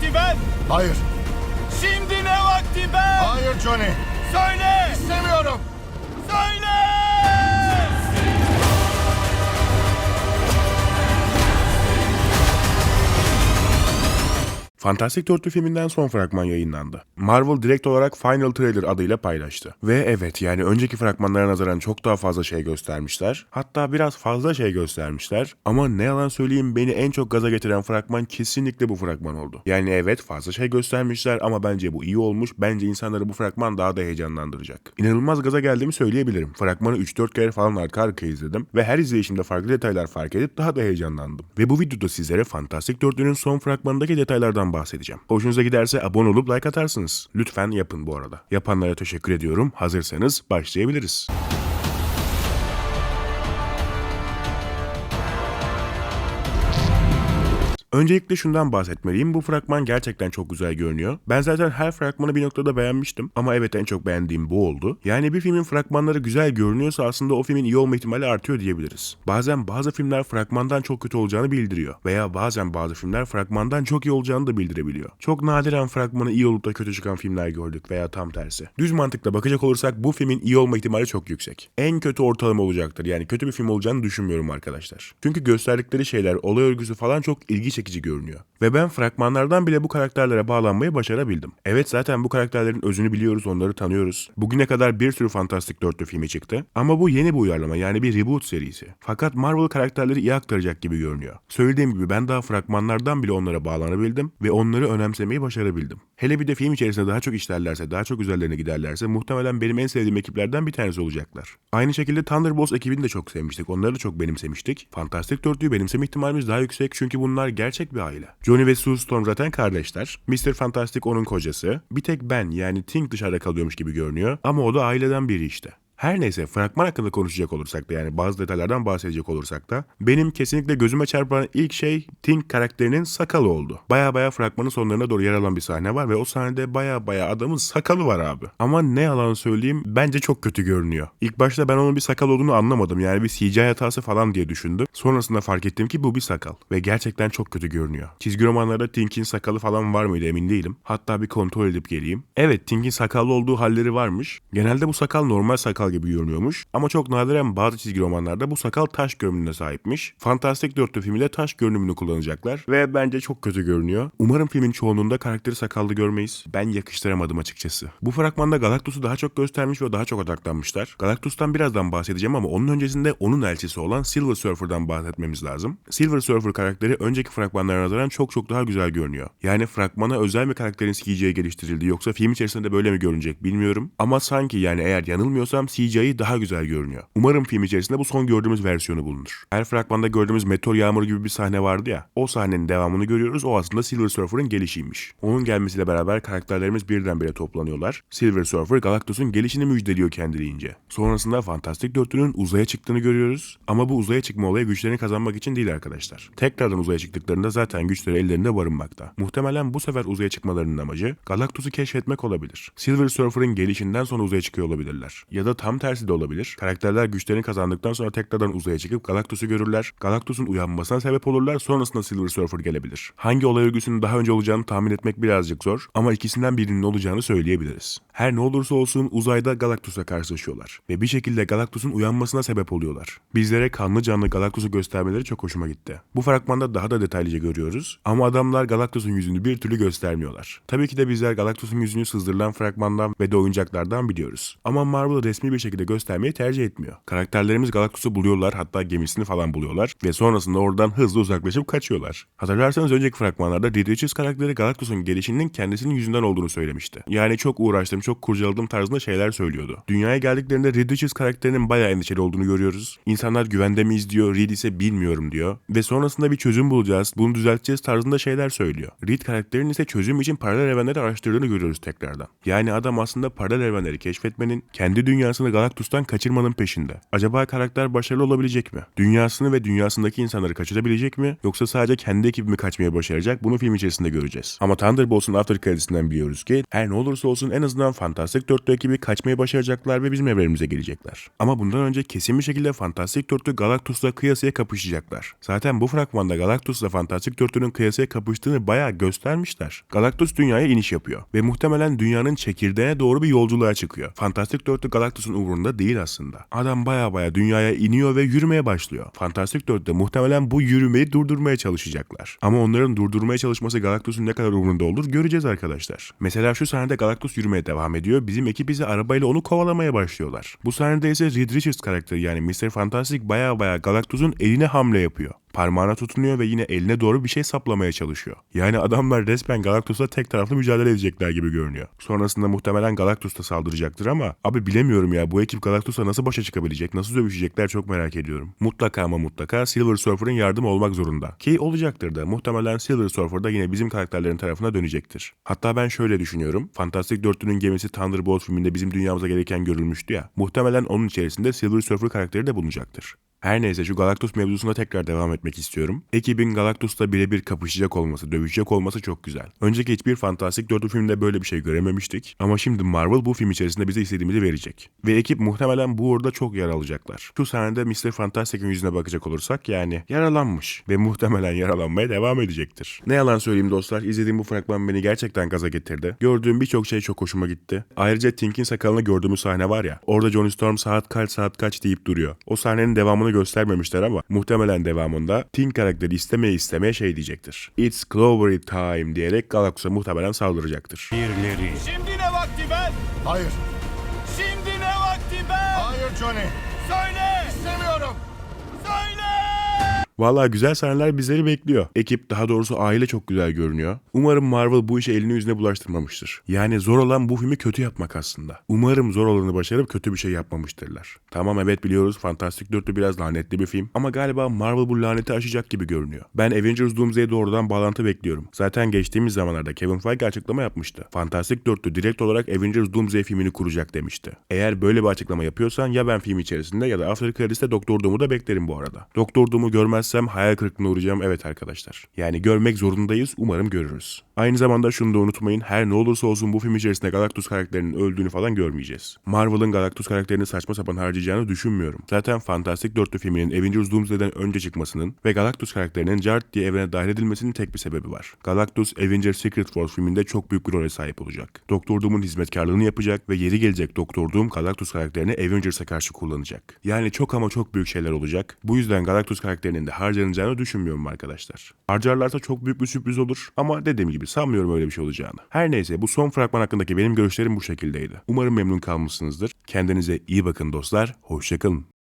vakti ben? Hayır. Şimdi ne vakti ben? Hayır Johnny. Söyle! İstemiyorum. Fantastic Dörtlü filminden son fragman yayınlandı. Marvel direkt olarak Final Trailer adıyla paylaştı. Ve evet yani önceki fragmanlara nazaran çok daha fazla şey göstermişler. Hatta biraz fazla şey göstermişler. Ama ne yalan söyleyeyim beni en çok gaza getiren fragman kesinlikle bu fragman oldu. Yani evet fazla şey göstermişler ama bence bu iyi olmuş. Bence insanları bu fragman daha da heyecanlandıracak. İnanılmaz gaza geldiğimi söyleyebilirim. Fragmanı 3-4 kere falan arka arkaya izledim. Ve her izleyişimde farklı detaylar fark edip daha da heyecanlandım. Ve bu videoda sizlere Fantastic Dörtlü'nün son fragmanındaki detaylardan bahsedeceğim. Hoşunuza giderse abone olup like atarsınız. Lütfen yapın bu arada. Yapanlara teşekkür ediyorum. Hazırsanız başlayabiliriz. Öncelikle şundan bahsetmeliyim. Bu fragman gerçekten çok güzel görünüyor. Ben zaten her fragmanı bir noktada beğenmiştim. Ama evet en çok beğendiğim bu oldu. Yani bir filmin fragmanları güzel görünüyorsa aslında o filmin iyi olma ihtimali artıyor diyebiliriz. Bazen bazı filmler fragmandan çok kötü olacağını bildiriyor. Veya bazen bazı filmler fragmandan çok iyi olacağını da bildirebiliyor. Çok nadiren fragmanı iyi olup da kötü çıkan filmler gördük veya tam tersi. Düz mantıkla bakacak olursak bu filmin iyi olma ihtimali çok yüksek. En kötü ortalama olacaktır. Yani kötü bir film olacağını düşünmüyorum arkadaşlar. Çünkü gösterdikleri şeyler, olay örgüsü falan çok ilgi çekici görünüyor. Ve ben fragmanlardan bile bu karakterlere bağlanmayı başarabildim. Evet zaten bu karakterlerin özünü biliyoruz, onları tanıyoruz. Bugüne kadar bir sürü Fantastic Dörtlü filmi çıktı. Ama bu yeni bir uyarlama yani bir reboot serisi. Fakat Marvel karakterleri iyi aktaracak gibi görünüyor. Söylediğim gibi ben daha fragmanlardan bile onlara bağlanabildim ve onları önemsemeyi başarabildim. Hele bir de film içerisinde daha çok işlerlerse, daha çok üzerlerine giderlerse muhtemelen benim en sevdiğim ekiplerden bir tanesi olacaklar. Aynı şekilde Thunderbolts ekibini de çok sevmiştik. Onları da çok benimsemiştik. Fantastic Dörtlüyü benimseme ihtimalimiz daha yüksek çünkü bunlar gerçek bir aile. Johnny ve Sue Storm zaten kardeşler. Mr. Fantastic onun kocası. Bir tek ben yani Tink dışarıda kalıyormuş gibi görünüyor. Ama o da aileden biri işte. Her neyse fragman hakkında konuşacak olursak da yani bazı detaylardan bahsedecek olursak da benim kesinlikle gözüme çarpan ilk şey Tink karakterinin sakalı oldu. Baya baya fragmanın sonlarına doğru yer alan bir sahne var ve o sahnede baya baya adamın sakalı var abi. Ama ne yalan söyleyeyim bence çok kötü görünüyor. İlk başta ben onun bir sakal olduğunu anlamadım yani bir CGI hatası falan diye düşündüm. Sonrasında fark ettim ki bu bir sakal ve gerçekten çok kötü görünüyor. Çizgi romanlarda Tink'in sakalı falan var mıydı emin değilim. Hatta bir kontrol edip geleyim. Evet Tink'in sakallı olduğu halleri varmış. Genelde bu sakal normal sakal gibi görünüyormuş. Ama çok nadiren bazı çizgi romanlarda bu sakal taş görünümüne sahipmiş. Fantastic Dörtlü filminde taş görünümünü kullanacaklar. Ve bence çok kötü görünüyor. Umarım filmin çoğunluğunda karakteri sakallı görmeyiz. Ben yakıştıramadım açıkçası. Bu fragmanda Galactus'u daha çok göstermiş ve daha çok odaklanmışlar. Galactus'tan birazdan bahsedeceğim ama onun öncesinde onun elçisi olan Silver Surfer'dan bahsetmemiz lazım. Silver Surfer karakteri önceki fragmanlara nazaran çok çok daha güzel görünüyor. Yani fragmana özel bir karakterin CGI geliştirildi yoksa film içerisinde de böyle mi görünecek bilmiyorum. Ama sanki yani eğer yanılmıyorsam CGI daha güzel görünüyor. Umarım film içerisinde bu son gördüğümüz versiyonu bulunur. Her fragmanda gördüğümüz meteor yağmuru gibi bir sahne vardı ya. O sahnenin devamını görüyoruz. O aslında Silver Surfer'ın gelişiymiş. Onun gelmesiyle beraber karakterlerimiz birdenbire toplanıyorlar. Silver Surfer Galactus'un gelişini müjdeliyor kendiliğince. Sonrasında Fantastic Dörtlü'nün uzaya çıktığını görüyoruz. Ama bu uzaya çıkma olayı güçlerini kazanmak için değil arkadaşlar. Tekrardan uzaya çıktıklarında zaten güçleri ellerinde barınmakta. Muhtemelen bu sefer uzaya çıkmalarının amacı Galactus'u keşfetmek olabilir. Silver Surfer'ın gelişinden sonra uzaya çıkıyor olabilirler. Ya da tam tersi de olabilir. Karakterler güçlerini kazandıktan sonra tekrardan uzaya çıkıp Galactus'u görürler. Galactus'un uyanmasına sebep olurlar. Sonrasında Silver Surfer gelebilir. Hangi olay örgüsünün daha önce olacağını tahmin etmek birazcık zor ama ikisinden birinin olacağını söyleyebiliriz. Her ne olursa olsun uzayda Galactus'la karşılaşıyorlar ve bir şekilde Galactus'un uyanmasına sebep oluyorlar. Bizlere kanlı canlı Galactus'u göstermeleri çok hoşuma gitti. Bu fragmanda daha da detaylıca görüyoruz ama adamlar Galactus'un yüzünü bir türlü göstermiyorlar. Tabii ki de bizler Galactus'un yüzünü sızdırılan fragmandan ve de oyuncaklardan biliyoruz. Ama Marvel resmi bir şekilde göstermeyi tercih etmiyor. Karakterlerimiz Galactus'u buluyorlar hatta gemisini falan buluyorlar ve sonrasında oradan hızlı uzaklaşıp kaçıyorlar. Hatırlarsanız önceki fragmanlarda Richards karakteri Galactus'un gelişinin kendisinin yüzünden olduğunu söylemişti. Yani çok uğraştım, çok kurcaladım tarzında şeyler söylüyordu. Dünyaya geldiklerinde Richards karakterinin bayağı endişeli olduğunu görüyoruz. İnsanlar güvende miyiz diyor, Reed ise bilmiyorum diyor. Ve sonrasında bir çözüm bulacağız, bunu düzelteceğiz tarzında şeyler söylüyor. Reed karakterinin ise çözüm için paralel evrenleri araştırdığını görüyoruz tekrardan. Yani adam aslında paralel evrenleri keşfetmenin, kendi dünyasını babasını Galactus'tan kaçırmanın peşinde. Acaba karakter başarılı olabilecek mi? Dünyasını ve dünyasındaki insanları kaçırabilecek mi? Yoksa sadece kendi ekibimi kaçmaya başaracak? Bunu film içerisinde göreceğiz. Ama Thunderbolts'un after credits'inden biliyoruz ki her ne olursa olsun en azından Fantastic Dörtlü ekibi kaçmayı başaracaklar ve bizim evrenimize gelecekler. Ama bundan önce kesin bir şekilde Fantastic Dörtlü Galactus'la kıyasıya kapışacaklar. Zaten bu fragmanda Galactus'la Fantastic Dörtlü'nün kıyasıya kapıştığını bayağı göstermişler. Galactus dünyaya iniş yapıyor ve muhtemelen dünyanın çekirdeğine doğru bir yolculuğa çıkıyor. Fantastic Dörtlü Galactus'un umurunda değil aslında. Adam baya baya dünyaya iniyor ve yürümeye başlıyor. Fantastic Dörtlü muhtemelen bu yürümeyi durdurmaya çalışacaklar. Ama onların durdurmaya çalışması Galactus'un ne kadar umurunda olur göreceğiz arkadaşlar. Mesela şu sahnede Galactus yürümeye devam ediyor. Bizim ekip ise arabayla onu kovalamaya başlıyorlar. Bu sahnede ise Reed Richards karakteri yani Mr. Fantastic baya baya Galactus'un eline hamle yapıyor. Parmağına tutunuyor ve yine eline doğru bir şey saplamaya çalışıyor. Yani adamlar resmen Galactus'la tek taraflı mücadele edecekler gibi görünüyor. Sonrasında muhtemelen Galactus da saldıracaktır ama abi bilemiyorum ya bu ekip Galactus'la nasıl başa çıkabilecek, nasıl dövüşecekler çok merak ediyorum. Mutlaka ama mutlaka Silver Surfer'ın yardımı olmak zorunda. Ki olacaktır da muhtemelen Silver Surfer da yine bizim karakterlerin tarafına dönecektir. Hatta ben şöyle düşünüyorum. Fantastic Dörtlü'nün gemisi Thunderbolt filminde bizim dünyamıza gelirken görülmüştü ya. Muhtemelen onun içerisinde Silver Surfer karakteri de bulunacaktır. Her neyse şu Galactus mevzusuna tekrar devam etmek istiyorum. Ekibin Galactus'la birebir kapışacak olması, dövüşecek olması çok güzel. Önceki hiçbir fantastik dörtlü filmde böyle bir şey görememiştik. Ama şimdi Marvel bu film içerisinde bize istediğimizi verecek. Ve ekip muhtemelen bu uğurda çok yer alacaklar. Şu sahnede Mr. Fantastic'in yüzüne bakacak olursak yani yaralanmış. Ve muhtemelen yaralanmaya devam edecektir. Ne yalan söyleyeyim dostlar, izlediğim bu fragman beni gerçekten gaza getirdi. Gördüğüm birçok şey çok hoşuma gitti. Ayrıca Tink'in sakalını gördüğümüz sahne var ya, orada Johnny Storm saat kaç saat kaç deyip duruyor. O sahnenin devamını göstermemişler ama muhtemelen devamında Tink karakteri istemeye istemeye şey diyecektir. It's Clovery time diyerek Galactus'a muhtemelen saldıracaktır. Birileri. Şimdi ne vakti Ben? Hayır. Şimdi ne vakti Ben? Hayır Johnny. Söyle. İstemiyorum. Söyle. Vallahi güzel sahneler bizleri bekliyor. Ekip daha doğrusu aile çok güzel görünüyor. Umarım Marvel bu işe elini yüzüne bulaştırmamıştır. Yani zor olan bu filmi kötü yapmak aslında. Umarım zor olanı başarıp kötü bir şey yapmamıştırlar. Tamam evet biliyoruz Fantastic 4'lü biraz lanetli bir film ama galiba Marvel bu laneti aşacak gibi görünüyor. Ben Avengers Doomsday'e doğrudan bağlantı bekliyorum. Zaten geçtiğimiz zamanlarda Kevin Feige açıklama yapmıştı. Fantastic 4'lü direkt olarak Avengers Doomsday filmini kuracak demişti. Eğer böyle bir açıklama yapıyorsan ya ben film içerisinde ya da After Credits'te Doktor Doom'u da beklerim bu arada. Doktor Doom'u görmezsem hayal kırıklığına uğrayacağım evet arkadaşlar. Yani görmek zorundayız umarım görürüz. Aynı zamanda şunu da unutmayın her ne olursa olsun bu film içerisinde Galactus karakterinin öldüğünü falan görmeyeceğiz. Marvel'ın Galactus karakterini saçma sapan harcayacağını düşünmüyorum. Zaten Fantastic 4'lü filminin Avengers Doomsday'den önce çıkmasının ve Galactus karakterinin Jart diye evrene dahil edilmesinin tek bir sebebi var. Galactus Avengers Secret Wars filminde çok büyük bir role sahip olacak. Doktor Doom'un hizmetkarlığını yapacak ve yeri gelecek Doktor Doom Galactus karakterini Avengers'a karşı kullanacak. Yani çok ama çok büyük şeyler olacak. Bu yüzden Galactus karakterinin de harcanacağını düşünmüyorum arkadaşlar. Harcarlarsa çok büyük bir sürpriz olur ama dediğim gibi sanmıyorum öyle bir şey olacağını. Her neyse bu son fragman hakkındaki benim görüşlerim bu şekildeydi. Umarım memnun kalmışsınızdır. Kendinize iyi bakın dostlar. Hoşçakalın.